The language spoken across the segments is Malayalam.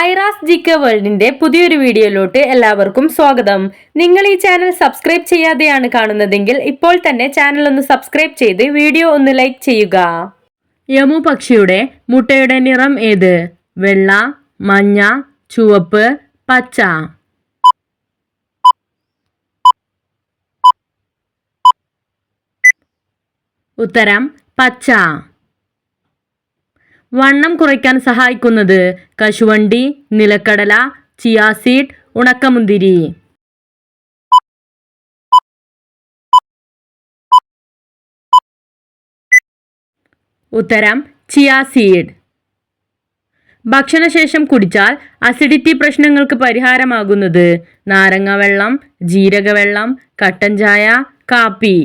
ഐറാസ് ജിക്ക വേൾഡിന്റെ പുതിയൊരു വീഡിയോയിലോട്ട് എല്ലാവർക്കും സ്വാഗതം. നിങ്ങൾ ഈ ചാനൽ സബ്സ്ക്രൈബ് ചെയ്യാതെയാണ് കാണുന്നതെങ്കിൽ ഇപ്പോൾ തന്നെ ചാനൽ ഒന്ന് സബ്സ്ക്രൈബ് ചെയ്ത് വീഡിയോ ഒന്ന് ലൈക്ക് ചെയ്യുക. യമു പക്ഷിയുടെ മുട്ടയുടെ നിറം ഏത്? വെള്ള മഞ്ഞ ചുവപ്പ് പച്ച. ഉത്തരം പച്ച. വണ്ണം കുറയ്ക്കാൻ സഹായിക്കുന്നത് കശുവണ്ടി നിലക്കടല ചിയാസീഡ് ഉണക്കമുന്തിരി. ഉത്തരം ചിയാസീഡ് ഭക്ഷണശേഷം കുടിച്ചാൽ അസിഡിറ്റി പ്രശ്നങ്ങൾക്ക് പരിഹാരമാകുന്നത് നാരങ്ങ വെള്ളം ജീരകവെള്ളം കട്ടൻ ചായ കാപ്പി.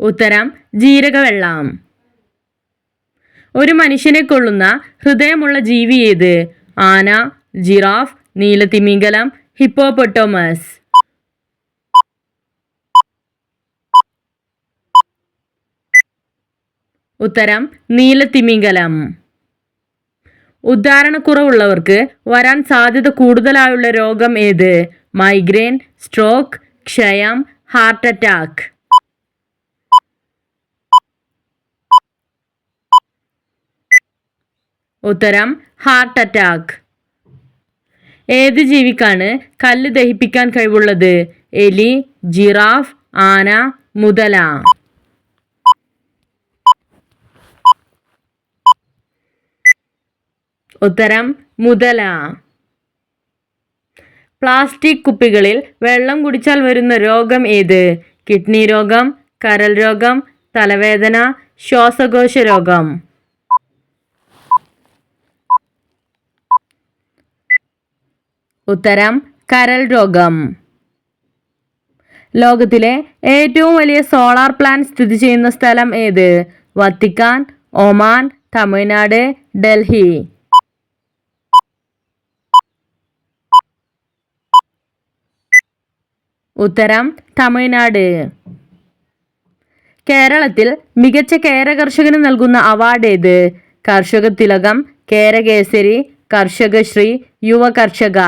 ഉത്തരം ജീരകവെള്ളം. ഒരു മനുഷ്യനെ കൊള്ളുന്ന ഹൃദയമുള്ള ജീവി ഏത്? ആന ജിറാഫ് നീലത്തിമിംഗലം ഹിപ്പോപൊട്ടോമസ് ഉത്തരം നീലത്തിമിംഗലം. ഉദ്ധാരണക്കുറവുള്ളവർക്ക് വരാൻ സാധ്യത കൂടുതലായുള്ള രോഗം ഏത്? മൈഗ്രെയിൻ സ്ട്രോക്ക് ക്ഷയം ഹാർട്ട് അറ്റാക്ക്. ഉത്തരം ഹാർട്ട് അറ്റാക്ക് ഏത് ജീവിക്കാണ് കല്ല് ദഹിപ്പിക്കാൻ കഴിവുള്ളത്? എലി ജിറാഫ് ആന മുതല. ഉത്തരം മുതല. പ്ലാസ്റ്റിക് കുപ്പികളിൽ വെള്ളം കുടിച്ചാൽ വരുന്ന രോഗം ഏത്? കിഡ്നി രോഗം കരൽ രോഗം തലവേദന ശ്വാസകോശ രോഗം. ഉത്തരം കരൾ രോഗം. ലോകത്തിലെ ഏറ്റവും വലിയ സോളാർ പ്ലാന്റ് സ്ഥിതി ചെയ്യുന്ന സ്ഥലം ഏത്? Vatican Oman Tamil Nadu Delhi. ഉത്തരം തമിഴ്നാട്. കേരളത്തിൽ മികച്ച കേര കർഷകന് നൽകുന്ന അവാർഡ് ഏത്? കർഷക തിലകം കേരകേസരി കർഷകശ്രീ യുവ കർഷക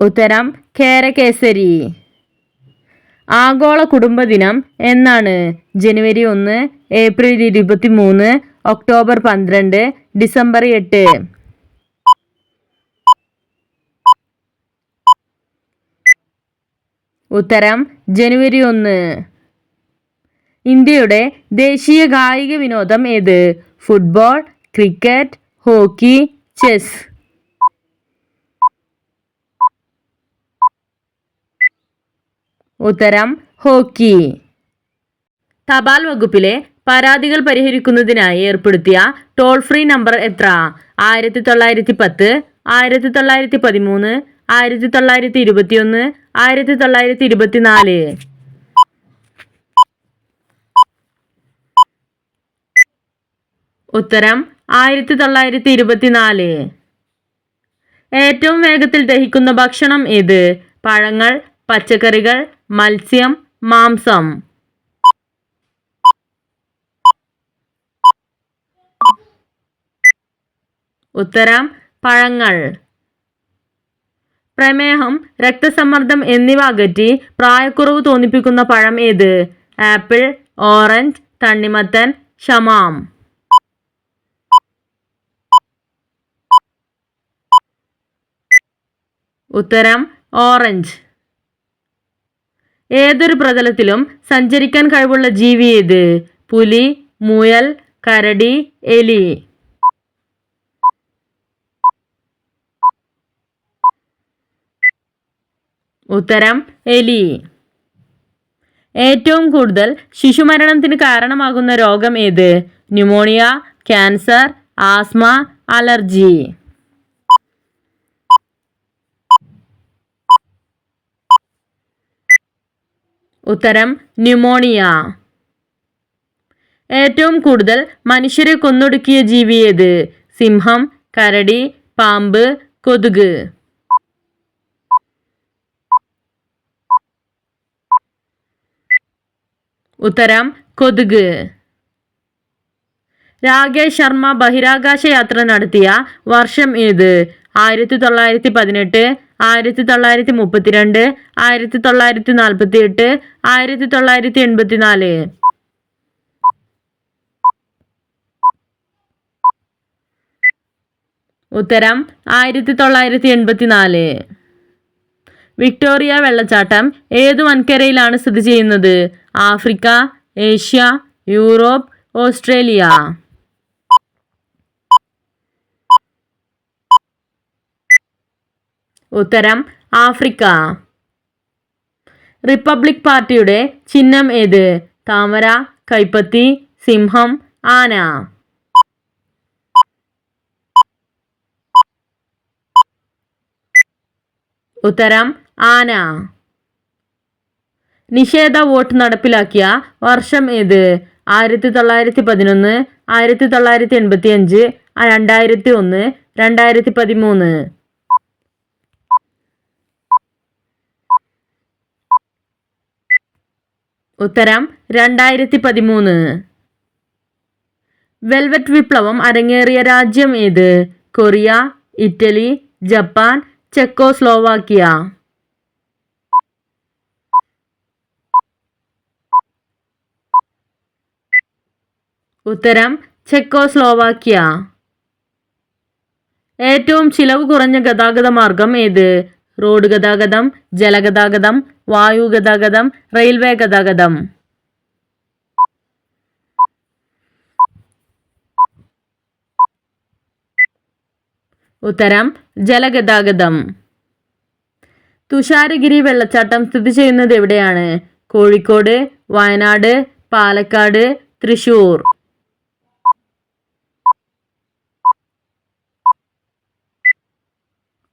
ഉത്തരം കേരകേസരി. ആഗോള കുടുംബദിനം എന്നാണ് ജനുവരി ഒന്ന് ഏപ്രിൽ ഇരുപത്തി മൂന്ന് ഒക്ടോബർ പന്ത്രണ്ട് ഡിസംബർ എട്ട്. ഉത്തരം ജനുവരി ഒന്ന്. ഇന്ത്യയുടെ ദേശീയ കായിക വിനോദം ഏത്? Football cricket hockey chess. ഉത്തരം ഹോക്കി. തപാൽ വകുപ്പിലെ പരാതികൾ പരിഹരിക്കുന്നതിനായി ഏർപ്പെടുത്തിയ ടോൾ ഫ്രീ നമ്പർ എത്ര? ആയിരത്തി തൊള്ളായിരത്തി പത്ത് ആയിരത്തി തൊള്ളായിരത്തി പതിമൂന്ന് ആയിരത്തി തൊള്ളായിരത്തി ഇരുപത്തിയൊന്ന് ആയിരത്തി തൊള്ളായിരത്തി ഇരുപത്തിനാല് ഉത്തരം ആയിരത്തി തൊള്ളായിരത്തി ഇരുപത്തിനാല് ഏറ്റവും വേഗത്തിൽ ദഹിക്കുന്ന ഭക്ഷണം ഏത്? പഴങ്ങൾ പച്ചക്കറികൾ മത്സ്യം മാംസം. ഉത്തരം പഴങ്ങൾ. പ്രമേഹം രക്തസമ്മർദ്ദം എന്നിവ അകറ്റി പ്രായക്കുറവ് തോന്നിപ്പിക്കുന്ന പഴം ഏത്? ആപ്പിൾ ഓറഞ്ച് തണ്ണിമത്തൻ ഷമാം. ഉത്തരം ഓറഞ്ച്. ഏതൊരു പ്രതലത്തിലും സഞ്ചരിക്കാൻ കഴിവുള്ള ജീവി ഏത്? പുലി മുയൽ കരടി എലി. ഉത്തരം എലി. ഏറ്റവും കൂടുതൽ ശിശുമരണത്തിന് കാരണമാകുന്ന രോഗം ഏത്? Pneumonia cancer asthma allergy. ഉത്തരം ന്യൂമോണിയ. ഏറ്റവും കൂടുതൽ മനുഷ്യരെ കൊന്നൊടുക്കിയ ജീവി സിംഹം കരടി പാമ്പ് കൊതുക്. ഉത്തരം കൊതുക്. രാകേഷ് ശർമ്മ ബഹിരാകാശ യാത്ര നടത്തിയ വർഷം ഏത്? ആയിരത്തി തൊള്ളായിരത്തി പതിനെട്ട് ആയിരത്തി തൊള്ളായിരത്തി മുപ്പത്തിരണ്ട് ആയിരത്തി തൊള്ളായിരത്തി നാൽപ്പത്തി എട്ട് ആയിരത്തി തൊള്ളായിരത്തി എൺപത്തിനാല് ഉത്തരം ആയിരത്തി തൊള്ളായിരത്തി എൺപത്തിനാല് വിക്ടോറിയ വെള്ളച്ചാട്ടം ഏതു വൻകരയിലാണ് സ്ഥിതി ചെയ്യുന്നത്? Africa Asia Europe Australia. ഉത്തരം ആഫ്രിക്ക. റിപ്പബ്ലിക് പാർട്ടിയുടെ ചിഹ്നം ഏത്? താമര കൈപ്പത്തി സിംഹം ആന. ഉത്തരം ആന. നിഷേധ വോട്ട് നടപ്പിലാക്കിയ വർഷം ഏത്? ആയിരത്തി തൊള്ളായിരത്തി പതിനൊന്ന് ആയിരത്തി തൊള്ളായിരത്തി എൺപത്തി അഞ്ച് രണ്ടായിരത്തി ഒന്ന് രണ്ടായിരത്തി പതിമൂന്ന് ഉത്തരം രണ്ടായിരത്തി പതിമൂന്ന് വെൽവെറ്റ് വിപ്ലവം അരങ്ങേറിയ രാജ്യം ഏത്? കൊറിയ ഇറ്റലി ജപ്പാൻ ചെക്കോസ്ലോവാക്കിയ ഉത്തരം ചെക്കോസ്ലോവാക്യ. ഏറ്റവും ചിലവ് കുറഞ്ഞ ഗതാഗത മാർഗം ഏത്? റോഡ് ഗതാഗതം ജലഗതാഗതം വായു ഗതാഗതം റെയിൽവേ ഗതാഗതം. ഉത്തരം ജലഗതാഗതം. തുഷാരഗിരി വെള്ളച്ചാട്ടം സ്ഥിതി ചെയ്യുന്നത് എവിടെയാണ്? കോഴിക്കോട് വയനാട് പാലക്കാട് തൃശൂർ.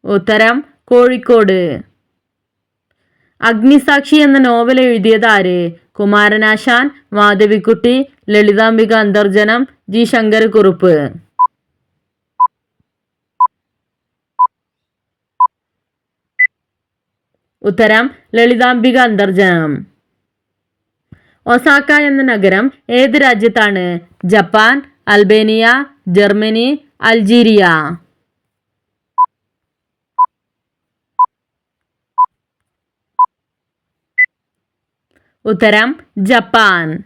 ഉത്തരം കോഴിക്കോട്. അഗ്നിസാക്ഷി എന്ന നോവൽ എഴുതിയത് ആര്? കുമാരനാശാൻ മാധവിക്കുട്ടി ലളിതാംബിക അന്തർജനം ജി. ശങ്കരക്കുറുപ്പ്. ഉത്തരം ലളിതാംബിക അന്തർജനം. ഒസാക്ക എന്ന നഗരം ഏത് രാജ്യത്താണ്? ജപ്പാൻ അൽബേനിയ ജർമ്മനി അൾജീരിയ ഉത്തരം ജപ്പാൻ.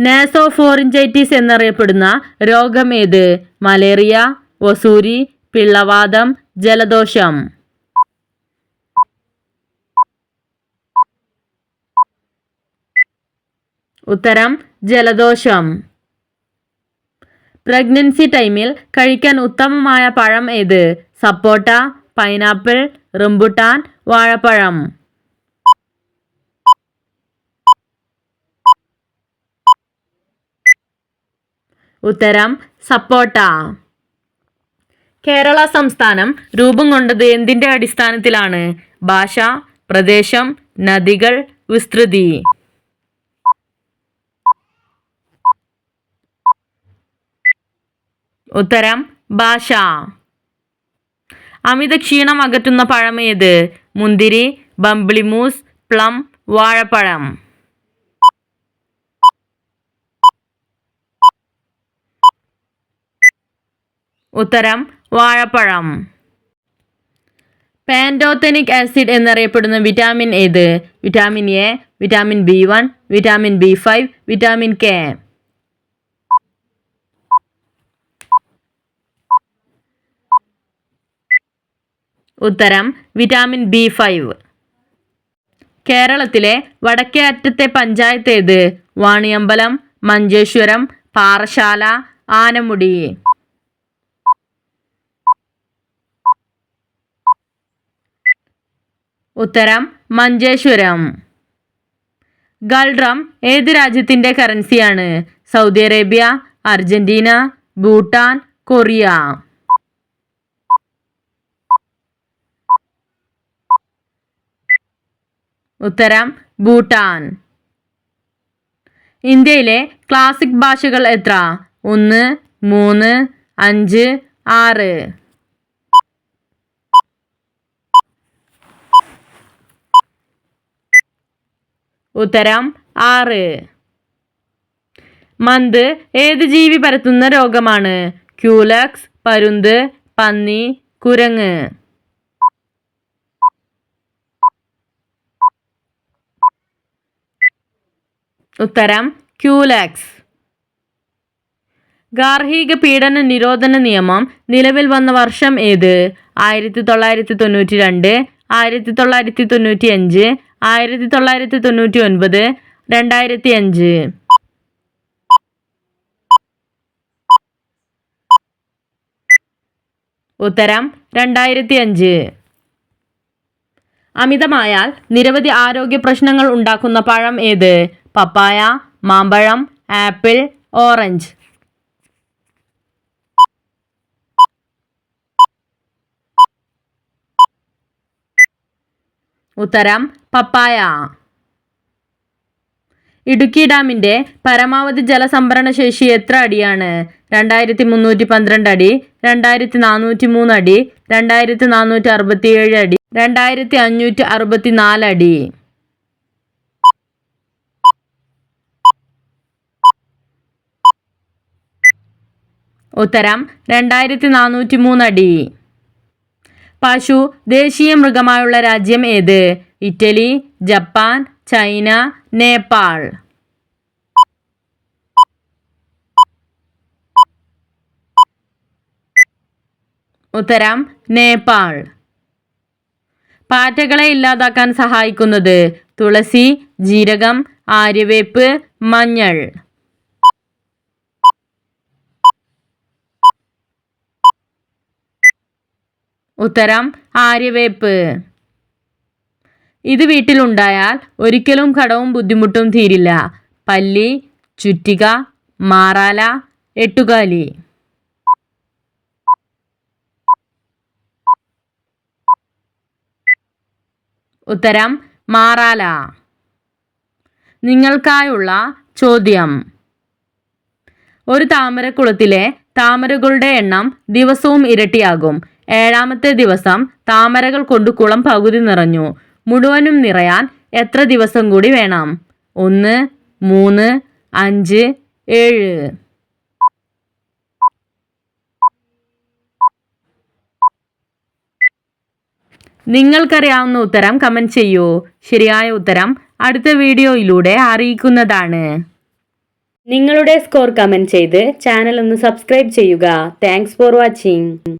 നാസോഫോറിഞ്ചൈറ്റിസ് എന്നറിയപ്പെടുന്ന രോഗം ഏത് മലേറിയ വസൂരി പിള്ളവാദം ജലദോഷം. ഉത്തരം ജലദോഷം. പ്രഗ്നൻസി ടൈമിൽ കഴിക്കാൻ ഉത്തമമായ പഴം ഏത്? സപ്പോട്ട പൈനാപ്പിൾ റംബുട്ടാൻ വാഴപ്പഴം. ഉത്തരം സപ്പോട്ട. കേരള സംസ്ഥാനം രൂപം കൊണ്ടത് എന്തിന്റെ അടിസ്ഥാനത്തിലാണ്? ഭാഷ പ്രദേശം നദികൾ വിസ്തൃതി. ഉത്തരം ഭാഷ. അമിത ക്ഷീണം അകറ്റുന്ന പഴമേത്? മുന്തിരി ബംബ്ലിമൂസ് പ്ലം വാഴപ്പഴം. ഉത്തരം വാഴപ്പഴം. പാൻഡോത്തനിക് ആസിഡ് എന്നറിയപ്പെടുന്ന വിറ്റാമിൻ ഏത്? Vitamin A vitamin B one vitamin B five vitamin K. ഉത്തരം വിറ്റാമിൻ ബി ഫൈവ്. കേരളത്തിലെ വടക്കേ അറ്റത്തെ പഞ്ചായത്ത് ഏത്? വാണിയമ്പലം മഞ്ചേശ്വരം പാറശാല ആനമുടി. ഉത്തരം മഞ്ചേശ്വരം. ഗൾഡ്രം ഏത് രാജ്യത്തിന്റെ കറൻസിയാണ്? Saudi Arabia Argentina Bhutan Korea. ഉത്തരം ഭൂട്ടാൻ. ഇന്ത്യയിലെ ക്ലാസിക് ഭാഷകൾ എത്ര? ഒന്ന് മൂന്ന് അഞ്ച് ആറ്. ഉത്തരം ആറ്. മന്ത് ഏത് ജീവി പരത്തുന്ന രോഗമാണ്? ക്യൂലക്സ് പരുന്ത് പന്നി കുരങ്ങ്. ഉത്തരം ക്യൂലാക്സ്. ഗാർഹിക പീഡന നിരോധന നിയമം നിലവിൽ വന്ന വർഷം ഏത്? ആയിരത്തി തൊള്ളായിരത്തി തൊണ്ണൂറ്റി രണ്ട് ആയിരത്തി തൊള്ളായിരത്തി തൊണ്ണൂറ്റി അഞ്ച് ആയിരത്തി തൊള്ളായിരത്തി തൊണ്ണൂറ്റി ഒൻപത് രണ്ടായിരത്തി അഞ്ച് ഉത്തരം രണ്ടായിരത്തി അഞ്ച് അമിതമായാൽ നിരവധി ആരോഗ്യ പ്രശ്നങ്ങൾ ഉണ്ടാക്കുന്ന പഴം ഏത്? പപ്പായ മാമ്പഴം ആപ്പിൾ ഓറഞ്ച്. ഉത്തരം പപ്പായ. ഇടുക്കി ഡാമിന്റെ പരമാവധി ജലസംഭരണ ശേഷി എത്ര അടിയാണ്? രണ്ടായിരത്തി മുന്നൂറ്റി പന്ത്രണ്ട് അടി രണ്ടായിരത്തി നാനൂറ്റി മൂന്ന് അടി രണ്ടായിരത്തി നാനൂറ്റി അറുപത്തി ഏഴ് അടി രണ്ടായിരത്തി അഞ്ഞൂറ്റി അറുപത്തി നാല് അടി. ഉത്തരം രണ്ടായിരത്തി നാനൂറ്റി മൂന്ന് അടി. പശു ദേശീയ മൃഗമായുള്ള രാജ്യം ഏത്? Italy Japan China Nepal. ഉത്തരം നേപ്പാൾ. പാറ്റകളെ ഇല്ലാതാക്കാൻ സഹായിക്കുന്നത് തുളസി ജീരകം ആര്യവേപ്പ് മഞ്ഞൾ. ഉത്തരം ആര്യവേപ്പ്. ഇത് വീട്ടിലുണ്ടായാൽ ഒരിക്കലും കടവും ബുദ്ധിമുട്ടും തീരില്ല. പല്ലി ചുറ്റിക മാറാല എട്ടുകാലി. ഉത്തരം മാറാല. നിങ്ങൾക്കായുള്ള ചോദ്യം. ഒരു താമരക്കുളത്തിലെ താമരകളുടെ എണ്ണം ദിവസവും ഇരട്ടിയാകും. ഏഴാമത്തെ ദിവസം താമരകൾ കൊണ്ട് കുളം പകുതി നിറഞ്ഞു. മുഴുവനും നിറയാൻ എത്ര ദിവസം കൂടി വേണം? ഒന്ന് മൂന്ന് അഞ്ച് ഏഴ്. നിങ്ങൾക്കറിയാവുന്ന ഉത്തരം കമന്റ് ചെയ്യൂ. ശരിയായ ഉത്തരം അടുത്ത വീഡിയോയിലൂടെ അറിയിക്കുന്നതാണ്. നിങ്ങളുടെ സ്കോർ കമന്റ് ചെയ്ത് ചാനൽ ഒന്ന് സബ്സ്ക്രൈബ് ചെയ്യുക. Thanks for watching.